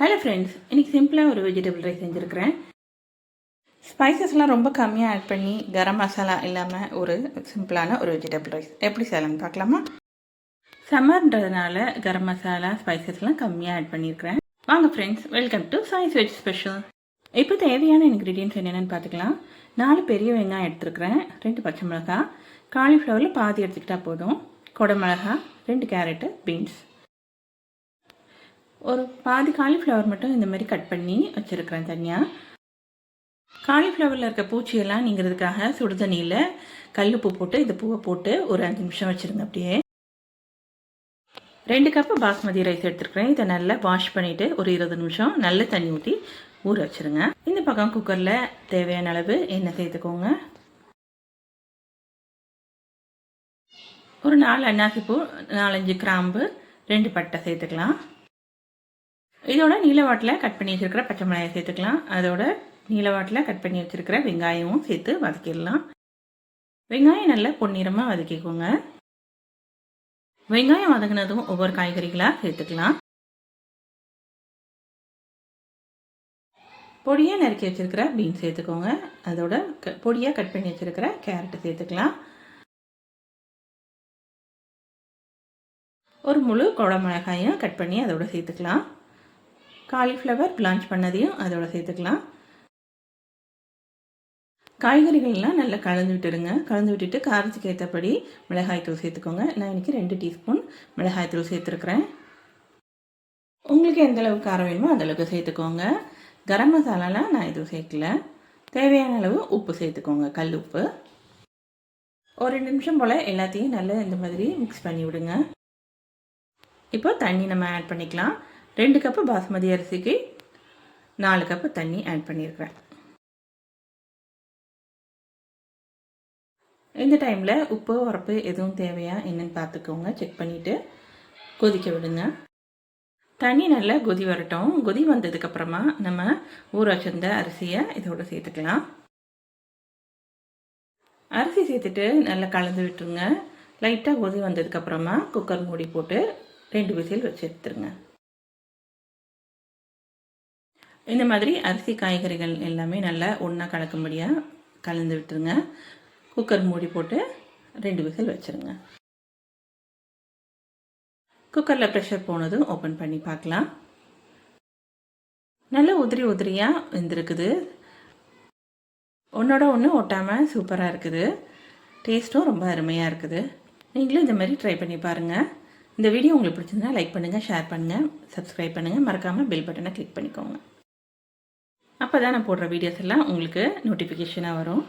Hello friends இன்றைக்கி சிம்பிளாக ஒரு வெஜிடபிள் ரைஸ் செஞ்சுருக்கிறேன். ஸ்பைசஸ்லாம் ரொம்ப கம்மியாக ஆட் பண்ணி கரம் மசாலா இல்லாமல் ஒரு சிம்பிளான ஒரு வெஜிடபிள் ரைஸ் எப்படி செய்யலாம்னு பார்க்கலாமா? சம்மர்ன்றதுனால கரம் மசாலா ஸ்பைசஸ்லாம் கம்மியாக ஆட் பண்ணியிருக்கிறேன் வாங்க friends welcome to choice veg special இப்போ தேவையான இன்க்ரீடியன்ஸ் என்னென்னு பார்த்துக்கலாம். நாலு பெரிய வெங்காயம் எடுத்துருக்கிறேன். ரெண்டு பச்சை மிளகாய். காலிஃப்ளவரில் பாதி எடுத்துக்கிட்டால் போதும். குடமிளகா ரெண்டு கேரட்டு பீன்ஸ் ஒரு பாதி காலிஃப்ளவர் மட்டும் இந்த மாதிரி கட் பண்ணி வச்சுருக்கிறேன் தனியாக காலிஃப்ளவரில் இருக்க பூச்சியெல்லாம் நீங்கிறதுக்காக சுடுதண்ணியில் உப்பு போட்டு இந்த பூவை போட்டு ஒரு அஞ்சு நிமிஷம் வச்சுருங்க அப்படியே. ரெண்டு கப்பு பாஸ்மதி ரைஸ் எடுத்துருக்கிறேன். இதை நல்லா வாஷ் பண்ணிவிட்டு ஒரு இருபது நிமிஷம் நல்ல தண்ணி ஊற்றி ஊற வச்சுருங்க. இந்த பக்கம் குக்கரில் தேவையான அளவு எண்ணெய் சேர்த்துக்கோங்க. ஒரு நாலு அன்னாசிப்பூ நாலஞ்சு கிராம்பு ரெண்டு பட்டை சேர்த்துக்கலாம். இதோட நீலவாட்டில் கட் பண்ணி வச்சுருக்கிற பச்சை மிளகாய் சேர்த்துக்கலாம். அதோட நீலவாட்டில் கட் பண்ணி வச்சுருக்கிற வெங்காயமும் சேர்த்து வதக்கிடலாம். வெங்காயம் நல்லா பொன்னிறமாக வதக்கிக்கோங்க. வெங்காயம் வதங்கினதும் ஒவ்வொரு காய்கறிகளாக சேர்த்துக்கலாம். பொடியாக நறுக்கி வச்சுருக்கிற பீன்ஸ் சேர்த்துக்கோங்க. அதோட க பொடியாக கட் பண்ணி வச்சுருக்கிற கேரட்டு சேர்த்துக்கலாம். ஒரு முழு குடமிளகாயும் கட் பண்ணி அதோட சேர்த்துக்கலாம். காலிஃப்ளவர் பிளான்ச் பண்ணதையும் அதோட சேர்த்துக்கலாம். காய்கறிகள்லாம் நல்லா கலந்து விட்டுடுங்க. கலந்து விட்டுட்டு காரத்துக்கு ஏற்றபடி மிளகாய்த்தூள் சேர்த்துக்கோங்க. நான் இன்றைக்கி ரெண்டு டீஸ்பூன் மிளகாய்த்தூள் சேர்த்துருக்குறேன். உங்களுக்கு எந்த அளவுக்கு காரம் வேணுமோ அந்தளவுக்கு சேர்த்துக்கோங்க. கரம் மசாலாலாம் நான் எதுவும் சேர்க்கல. தேவையான அளவு உப்பு சேர்த்துக்கோங்க. கல் உப்பு. ஒரு ரெண்டு நிமிஷம் போல் எல்லாத்தையும் நல்லா இந்த மாதிரி மிக்ஸ் பண்ணி விடுங்க. இப்போ தண்ணி நம்ம ஆட் பண்ணிக்கலாம். ரெண்டு கப்பு பாஸ்மதி அரிசிக்கு நாலு கப்பு தண்ணி ஆட் பண்ணியிருக்கிறேன் இந்த டைமில் உப்பு உரப்பு எதுவும் தேவையா என்னன்னு பார்த்துக்கோங்க செக் பண்ணிவிட்டு கொதிக்க விடுங்க. தண்ணி நல்லா கொதி வரட்டும். கொதி வந்ததுக்கப்புறமா நம்ம ஊற வச்சிருந்த அரிசியை இதோடு சேர்த்துக்கலாம். அரிசி சேர்த்துட்டு நல்லா கலந்து விட்டுருங்க. லைட்டாக கொதி வந்ததுக்கப்புறமா குக்கர் மூடி போட்டு ரெண்டு விசில் வச்சு எடுத்துருங்க. இந்த மாதிரி அரிசி காய்கறிகள் எல்லாமே நல்லா ஒன்றா கலக்கும்படியாக கலந்து விட்டுருங்க. குக்கர் மூடி போட்டு ரெண்டு விசில் வச்சுருங்க. குக்கரில் ப்ரெஷர் போனதும் ஓப்பன் பண்ணி பார்க்கலாம். நல்ல உதிரி உதிரியாக வெந்திருக்குது. ஒன்றோட ஒன்று ஒட்டாமல் சூப்பராக இருக்குது. டேஸ்ட்டும் ரொம்ப அருமையாக இருக்குது. நீங்களும் இந்த மாதிரி ட்ரை பண்ணி பாருங்கள் இந்த வீடியோ உங்களுக்கு பிடிச்சிருந்தா லைக் பண்ணுங்கள் ஷேர் பண்ணுங்கள் சப்ஸ்கிரைப் பண்ணுங்கள் மறக்காமல் பெல் பட்டனை கிளிக் பண்ணிக்கோங்க. அப்போ தான் நான் போடுற வீடியோஸ் எல்லாம் உங்களுக்கு நோட்டிஃபிகேஷனாக வரும்.